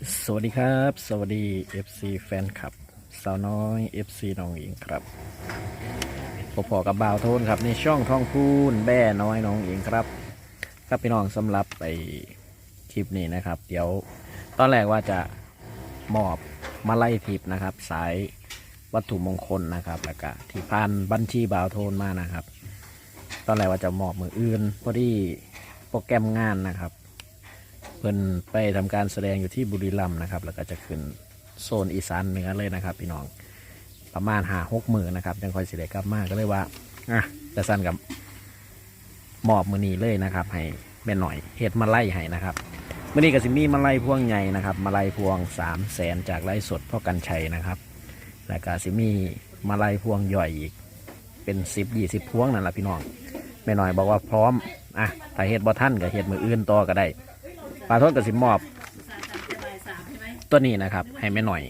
สวัสดีครับ สวัสดี FC แฟนคลับ สาวน้อย FC น้องอิงครับพบพอกับบ่าวโทนครับ ในช่องท่องพูนแบ่น้อยน้องอิงครับครับพี่น้องสำหรับไปคลิปนี้นะครับ เดี๋ยวตอนแรกว่าจะมอบมาไล่ทิปนะครับ สายวัตถุมงคลนะครับ แล้วก็ที่ผ่านบัญชีบ่าวโทนมานะครับ ตอนแรกว่าจะมอบมืออื่นพอดีโปรแกรมงานนะครับ เพิ่นไปทำการแสดงอยู่ที่บุรีรัมย์นะครับ แล้วก็จะขึ้นโซนอีสานเหนือเลยนะครับ พี่น้องประมาณหาหกหมื่นนะครับยังคอยสิได้กลับมากก็เลยว่าอะแต่สั้นกับหมอบมือนีเลยนะครับ ให้แม่หน่อยเฮ็ดมาไล่ให้นะครับมือนี้ก็สิมี่มาไล่พวงใหญ่นะครับ มาไล่พวงสามแสนจากไล่สดพ่อกันชัยนะครับ แล้วก็สิมี่มาไล่พวงย่อยอีก เป็นสิบยี่สิบพวงนั่นแหละพี่น้องแม่หน่อยบอกว่าพร้อมอะถ้าเฮ็ดบ่ท่านก็เฮ็ดมืออื่นต่อก็ได้ ปลาทอดกับสิมอบ ตัวนี้นะครับ ให้แม่หน่อย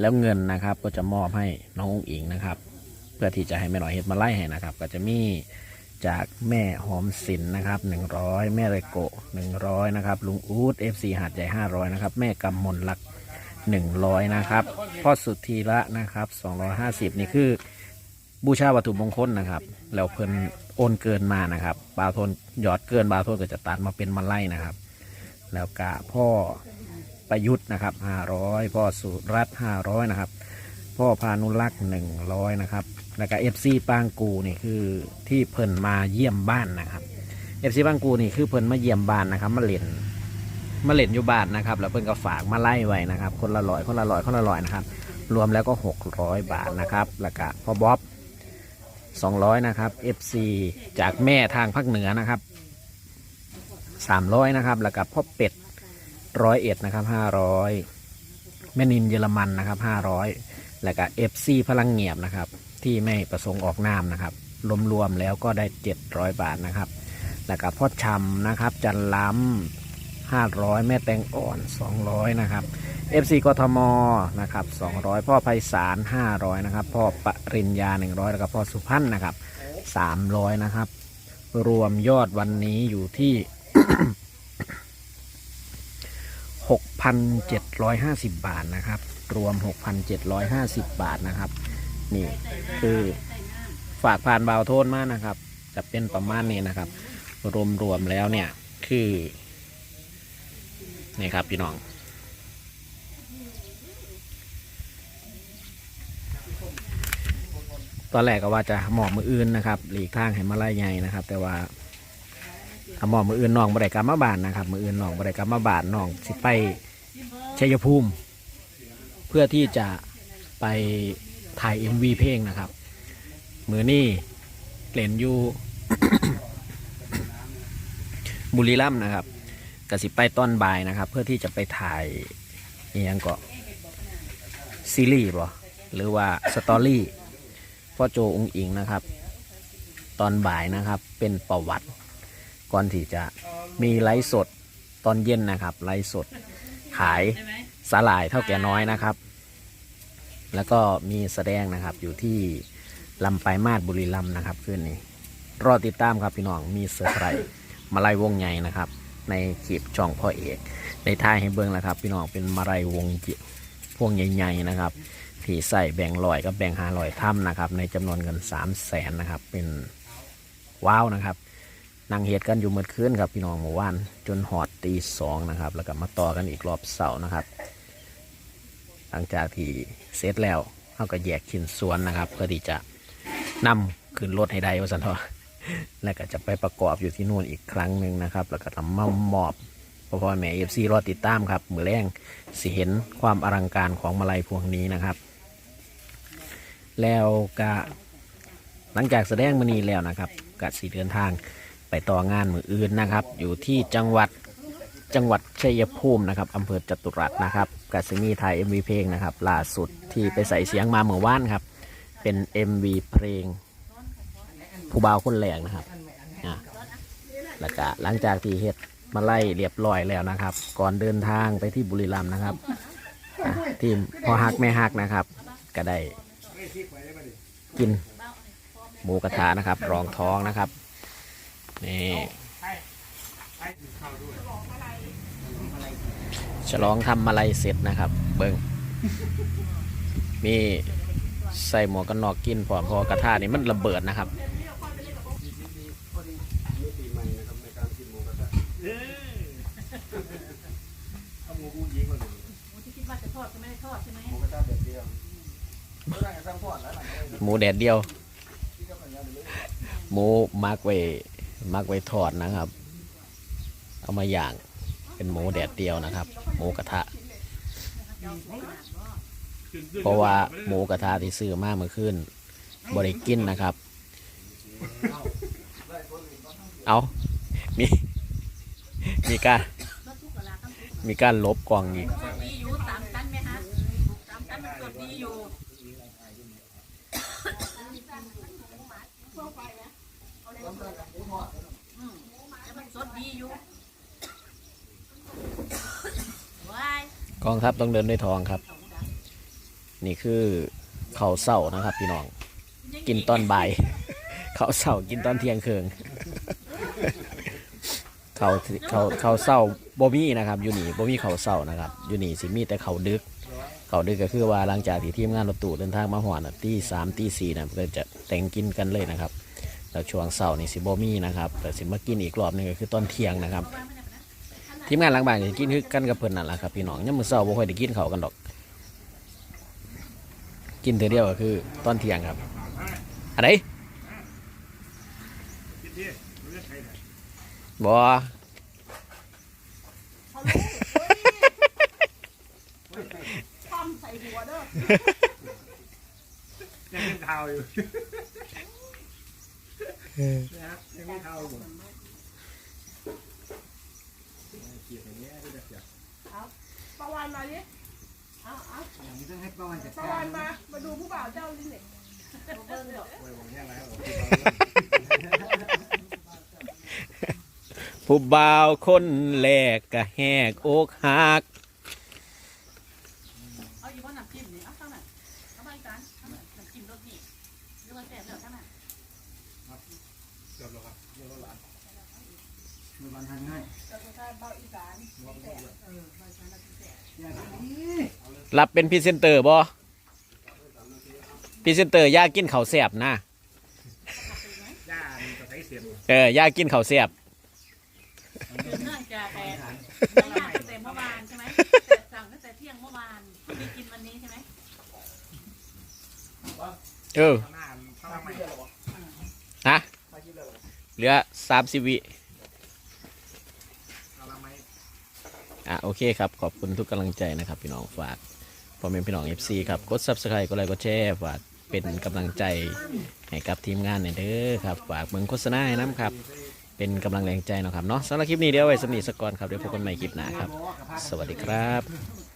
แล้วเงินนะครับ ก็จะมอบให้น้องอุ๋งอิงนะครับ เพื่อที่จะให้แม่หน่อยเฮ็ดมาไล่ให้นะครับ ก็จะมีจากแม่หอมสินนะครับ100 แม่เรโก100นะครับลุงอู๊ด FC หาดใหญ่500นะครับแม่กำมลลัก100นะครับพ่อสุธีระนะครับ250 นี่คือบูชาวัตถุมงคลนะครับ แล้วเพิ่นโอนเกินมานะครับ บาวโทนหยอดเกินบาวโทนก็จะตัดมาเป็นมาไล่นะครับ แล้วกะพ่อประยุทธ์นะครับห้าร้อยพ่อสุรัตห้าร้อยนะครับ พ่อพานุรักษ์หนึ่งร้อยนะครับ แล้วก็เอฟซีปางกูนี่คือที่เพิ่นมาเยี่ยมบ้านนะครับเอฟซีปางกูนี่คือเพิ่นมาเยี่ยมบ้านนะครับมาเล่นมาเล่นอยู่บ้านนะครับ แล้วเพิ่นก็ฝากมาไล่ไว้นะครับ คนละร้อยคนละร้อยคนละร้อยนะครับ รวมแล้วก็หกร้อยบาทนะครับ แล้วก็พ่อบ๊อบ200 นะครับ FC จากแม่ทางภาคเหนือนะครับ 300นะครับ แล้วก็พ่อเป็ดร้อยเอ็ดนะครับ500แม่นินเยอรมันนะครับ500แล้วก็ FC พลังเงียบนะครับ ที่ไม่ประสงค์ออกนามนะครับ รวมๆแล้วก็ได้700บาทนะครับ แล้วก็พ่อชำนะครับ จันล้ำ500แม่แตงอ่อน200นะครับ FC กทมนะครับ200พ่อไพศาล500นะครับ พ่อปริญญา100แล้วก็พ่อสุพันธ์นะครับ300นะครับ รวมยอดวันนี้อยู่ที่ 6,750บาทนะครับ รวม6,750บาทนะครับ นี่คือฝากผ่านเบาโทนมากนะครับ จะเป็นประมาณนี้นะครับ รวมๆแล้วเนี่ยคือนี่ครับพี่น้องตอนแรกก็ว่าจะหมอบมืออื่นนะครับ หลีกทางให้มาไล่ใหญ่นะครับ แต่ว่า ถ้าหมอมืออื่นน้องบริกรรมมาบานนะครับ มืออื่นน้องบริกรรมมาบานน้องสิไปชัยภูมิ เพื่อที่จะไปถ่าย MV เพลงนะครับ มือนี่เล่นอยู่บุรีรัมย์นะครับกสิไปตอนบ่ายนะครับ เพื่อที่จะไปถ่ายอหยังก็ซีรีส์บ่หรือว่าสตอรี่พ่อโจองค์อิงนะครับ ตอนบ่ายนะครับเป็นประวัติ ก่อนที่จะมีไลฟ์สดตอนเย็นนะครับ ไลฟ์สดขายสาหร่ายเท่าแก่น้อยนะครับ แล้วก็มีแสดงนะครับอยู่ที่ลำปลายมาศบุรีรัมนะครับคืนนี้ รอติดตามครับพี่น้องมีเซอร์ไพรส์มาลัยวงใหญ่นะครับ ในคลิปช่องพ่อเอกในท้ายให้เบิ้งแล้วครับ พี่น้องเป็นมาลัยวงจิพวงใหญ่ๆนะครับที่ใส่แบ่งลอยกับแบ่งหาลอยถ้ำนะครับ ในจำนวนเงิน3 0 0แสนนะครับ เป็นว้าวนะครับ นั่งเหตุกันอยู่เมื่อคืนครับพี่น้องเมื่อวานจนหอดตีสองนะครับ แล้วก็มาต่อกันอีกรอบเสาร์นะครับ หลังจากที่เสร็จแล้วเขาก็แยกชิ้นส่วนนะครับ เพื่อที่จะนำขึ้นรถให้ได้ว่าสันทอแล้วก็จะไปประกอบอยู่ที่นู่นอีกครั้งหนึ่งนะครับ แล้วก็ทำมามอบพ่อพ่อแม่เอฟซีรอติดตามครับ มือแรงสิเห็นความอลังการของมาลัยพวงนี้นะครับ แล้วก็หลังจากแสดงมือนี้แล้วนะครับกัดสีเดินทาง ไปต่องานมืออื่นนะครับ อยู่ที่จังหวัดจังหวัดชัยภูมินะครับอำเภอจตุรัสนะครับกัสมีไทย MV เพลงนะครับล่าสุดที่ไปใส่เสียงมาเมื่อวานครับ เป็น MV เพลงผู้บ่าวคนแรกนะครับอะแล้วก็หลังจากที่เฮ็ดมาไล่เรียบร้อยแล้วนะครับ ก่อนเดินทางไปที่บุรีรัมย์นะครับอะทีมพอฮักแม่ฮักนะครับ ก็ได้กินหมูกระทะนะครับ รองท้องนะครับ นี่ฉลองทำอะไรเสร็จนะครับ เบิงมีใส่หมวกกันน็อกกินพร้อมเพอกระทะนี่มันระเบิดนะครับเอาหมูบูยิงมาเลยหมูที่คิดว่าจะทอดก็ไม่ได้ทอดใช่ไหมหมูกระทะเด็ดเดียวไม่ได้สร้างพอดแล้วหลังเลยหมูแดดเดียวที่ก็มันยาวเลยหมูมักไว้ มักไว้ทอดนะครับ เอามาย่างเป็นหมูแดดเดียวนะครับ หมูกระทะ เพราะว่าหมูกระทะที่ซื้อมากเมื่อคืนบริกินนะครับ เอามี มีการรถทุกเวลาต้องทุกมีการลบกล่องอีก สดดีอยู่สามตันไหมฮะสามตันมันสดดีอยู่อืมแล้วมันส ดดีอยู่ว้ายกองทัพต้องเดินด้วยทองครับ นี่คือเขาวเศร้านะครับ พี่น้อง กินตอนบ่าย เขาวเศร้ากินตอนเที่ยงคืนเขาเขาเขาวเศร้าบ่มีนะครับ อยู่นี่บ่มีเขาวเศร้านะครับ อยู่นี่สิมีแต่เขาวดึก เขาวดึกก็คือว่าหลังจากที่ทีมงานรถตู้เดินทางมาหอดน่ะตีสามตีสี่นะก็จะแต่งกินกันเลยนะครับ แล้วช่วงเศร้านี่สิบ่มีนะครับแต่สิมากินอีกรอบหนึงก็คือตอนเที่ยงนะครับ ทีมงานหลังบ้านก็สิกินคือกันกับเพิ่นนั่นแหละครับพี่น้องยามมื้อเช้าบ่ค่อยได้กินข้าวกันดอก กินเทื่อเดียวก็คือตอนเที่ยงครับอันไหนคิดที่เลือกใครเนี่ยบ่ความใส่หัวเด้อยังเป็นเท้าอยู่นะครับยัง เป็นเท้าอยู่เกียดอย่างเงี้ยก็จะเสียประวันมาดิเอาเอาอย่างนี้ต้องให้ประวันจัดประกาวัรนมา มาดูผู้บ่าวเจ้าลิ้นเหล็กเบิ่งดอกไว้ผมแย่งไรครับผู้บ่าวคนแรกก็แหกอกหักเอาอยู่บนน้ำจิ้มนี่เอาเท่านั้นเอาไปกันเอาน้ำจิ้มรสนี่หรือว่าแซ่บแล้วเท่านั้นเกือบแล้วครับเกือบแล้วหลาน มันบันทันง่ายเจ้าสุชาติเบาอีสานรับเป็นพรีเซนเตอร์บ่พรีเซนเตอร์อยากกินข้าวแซ่บนะ ย่ามันจะใช้เสียงเอออยากกินข้าวแซ่บคือเนื่องจากแต่ไม่งานตั้งแต่เมื่อวานใช่ไหมแต่สั่งตั้งแต่เที่ยงเมื่อวานเพิ่งได้กินวันนี้ใช่ไหมเออ หน้าต้องทำไมฮะเหลือสามสิบวิ เราทำไม อะโอเคครับ ขอบคุณทุกกำลังใจนะครับพี่น้องฝากพ่อแม่พี่น้อง FC ครับกด Subscribe กดไลค์กดแชร์ฝากเป็นกำลังใจให้กับทีมงานหน่อยเด้อครับฝากเบิ่งโฆษณาให้น้ำครับ เป็นกำลังแรงใจเนาะครับเนาะสำหรับคลิปนี้เดี๋ยวไว้สำนีสกก่อนครับเดี๋ยวพบกันใหม่คลิปหน้าครับ สวัสดีครับ